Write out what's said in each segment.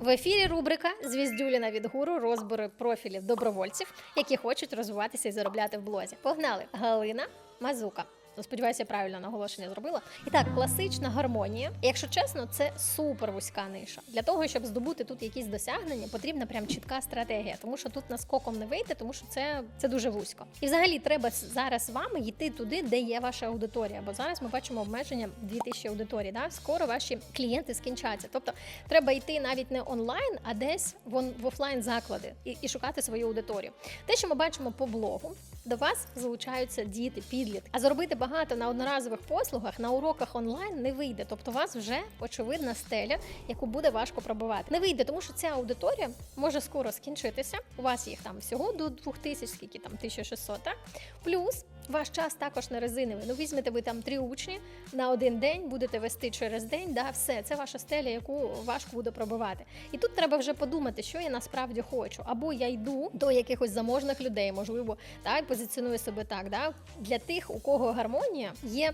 В ефірі рубрика Звіздюліна від гуру розбори профілів добровольців, які хочуть розвиватися і заробляти в блозі. Погнали! Галина Мазука. Ну, Сподіваюся, я правильно наголошення зробила. І так, класична гармонія. Якщо чесно, це супер вузька ниша. Для того, щоб здобути тут якісь досягнення, потрібна прям чітка стратегія, тому що тут наскоком не вийти, тому що це, це дуже вузько. І взагалі треба зараз вам йти туди, де є ваша аудиторія. Бо зараз ми бачимо обмеження 2000 аудиторій. Да? Скоро ваші клієнти скінчаться. Тобто треба йти навіть не онлайн, а десь в, офлайн заклади і, і шукати свою аудиторію. Те, що ми бачимо по блогу, до вас залучаються діти, підлітки. А заробити багато на одноразових послугах на уроках онлайн не вийде. Тобто, у вас вже очевидна стеля, яку буде важко пробивати. Не вийде, тому що ця аудиторія може скоро скінчитися. У вас їх там всього до 2000, скільки там 1600, так? Плюс ваш час також не резиновий. Ну візьмете ви там три учні на один день, будете вести через день. Да, все це ваша стеля, яку важко буде пробивати. І тут треба вже подумати, що я насправді хочу. Або я йду до якихось заможних людей, можливо, так позиціную себе так. Да? Для тих, у кого гармонія є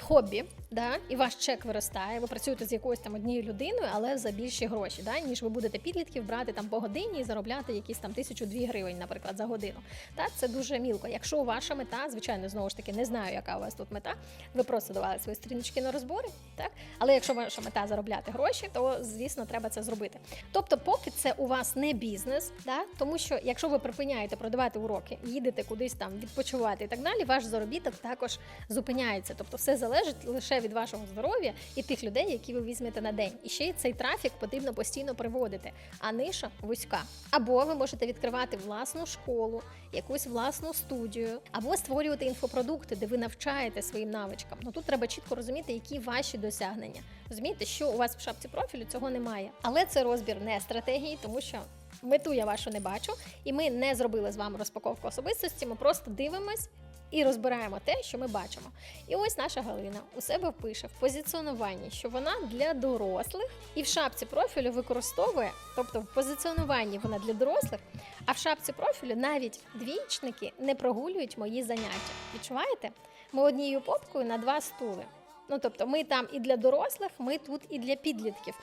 хобі, да? і ваш чек виростає. Ви працюєте з якоюсь там однією людиною, але за більші гроші, да? ніж ви будете підлітків брати там по годині і заробляти якісь там тисячу дві гривень, наприклад, за годину. Так, це дуже мілко. Якщо ваша мета, звичайно, знову ж таки, не знаю, яка у вас тут мета. Ви просто давали свої сторіночки на розбори, так? Але якщо ваша мета заробляти гроші, то звісно треба це зробити. Тобто, поки це у вас не бізнес, да? тому що якщо ви припиняєте продавати уроки, їдете кудись там відпочивати і так далі, ваш заробіток також зупиняється. Тобто, все залежить лише від вашого здоров'я і тих людей, які ви візьмете на день. І ще й цей трафік потрібно постійно приводити, а ниша вузька. Або ви можете відкривати власну школу, якусь власну студію, або створювати інфопродукти, де ви навчаєте своїм навичкам. Ну тут треба чітко розуміти, які ваші досягнення. Розумієте, що у вас в шапці профілю цього немає. Але це розбір не стратегії, тому що. Мету я вашу не бачу, і ми не зробили з вами розпаковку особистості. Ми просто дивимось і розбираємо те, що ми бачимо. І ось наша Галина у себе пише в позиціонуванні, що вона для дорослих, і в шапці профілю використовує, тобто в позиціонуванні вона для дорослих, а в шапці профілю навіть двічники не прогулюють мої заняття. Відчуваєте? Ми однією попкою на два стули. Ну тобто, ми там і для дорослих, ми тут і для підлітків.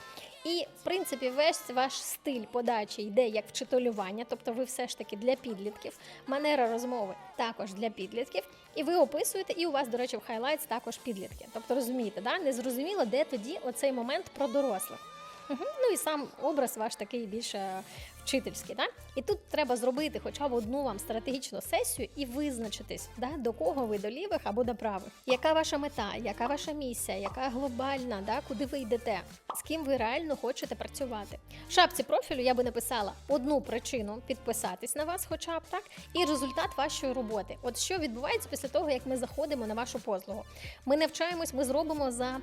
І в принципі, весь ваш стиль подачі йде як вчителювання, тобто ви все ж таки для підлітків, манера розмови також для підлітків, і ви описуєте, і у вас, до речі, в хайлайтс також підлітки. Тобто розумієте, да? не зрозуміло, де тоді оцей момент про дорослих. Угу. Ну і сам образ ваш такий більше вчительський. Да? І тут треба зробити хоча б одну вам стратегічну сесію і визначитись, да, до кого ви до лівих або до правих. Яка ваша мета, яка ваша місія, яка глобальна, да, куди ви йдете, з ким ви реально хочете працювати. В шапці профілю я би написала одну причину підписатись на вас, хоча б так, і результат вашої роботи. От що відбувається після того, як ми заходимо на вашу послугу. Ми навчаємось, ми зробимо за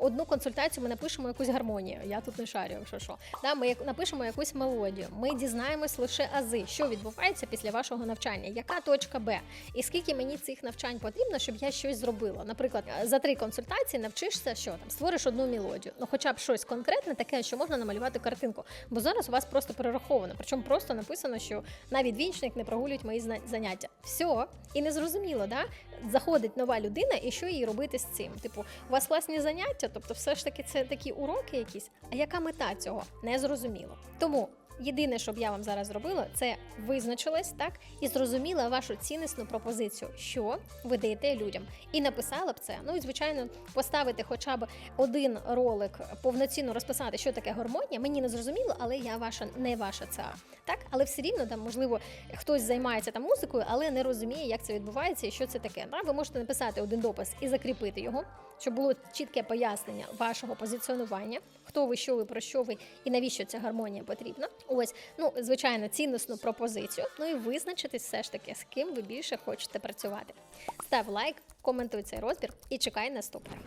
одну консультацію, ми напишемо якусь гармонію. Я тут не шарю, якщо що. Да, ми напишемо якусь мелодію. Ми дізнаємось лише ази, що відбувається після вашого навчання, яка точка Б, і скільки мені цих навчань потрібно, щоб я щось зробила. Наприклад, за три консультації навчишся, що там створиш одну мелодію. Ну, хоча б щось конкретне, таке, що можна намалювати картинку. Бо зараз у вас просто перераховано. Причому просто написано, що навіть вінчник не прогулюють мої заняття. Все, і не зрозуміло, да? Заходить нова людина, і що їй робити з цим? Типу, у вас класні заняття, тобто, все ж таки, це такі уроки якісь. А яка мета цього? Не зрозуміло. Тому. Єдине, що б я вам зараз зробила, це визначилась так і зрозуміла вашу ціннісну пропозицію, що ви даєте людям, і написала б це. Ну і звичайно, поставити хоча б один ролик, повноцінно розписати, що таке гармонія. Мені не зрозуміло, але я ваша не ваша ЦА. Так, але все рівно там, можливо, хтось займається там музикою, але не розуміє, як це відбувається і що це таке. Да? Ви можете написати один допис і закріпити його, щоб було чітке пояснення вашого позиціонування, хто ви, що ви, про що ви і навіщо ця гармонія потрібна. Ось, ну звичайно, ціннісну пропозицію. Ну і визначитись все ж таки, з ким ви більше хочете працювати. Став лайк, коментуй цей розбір і чекай наступних.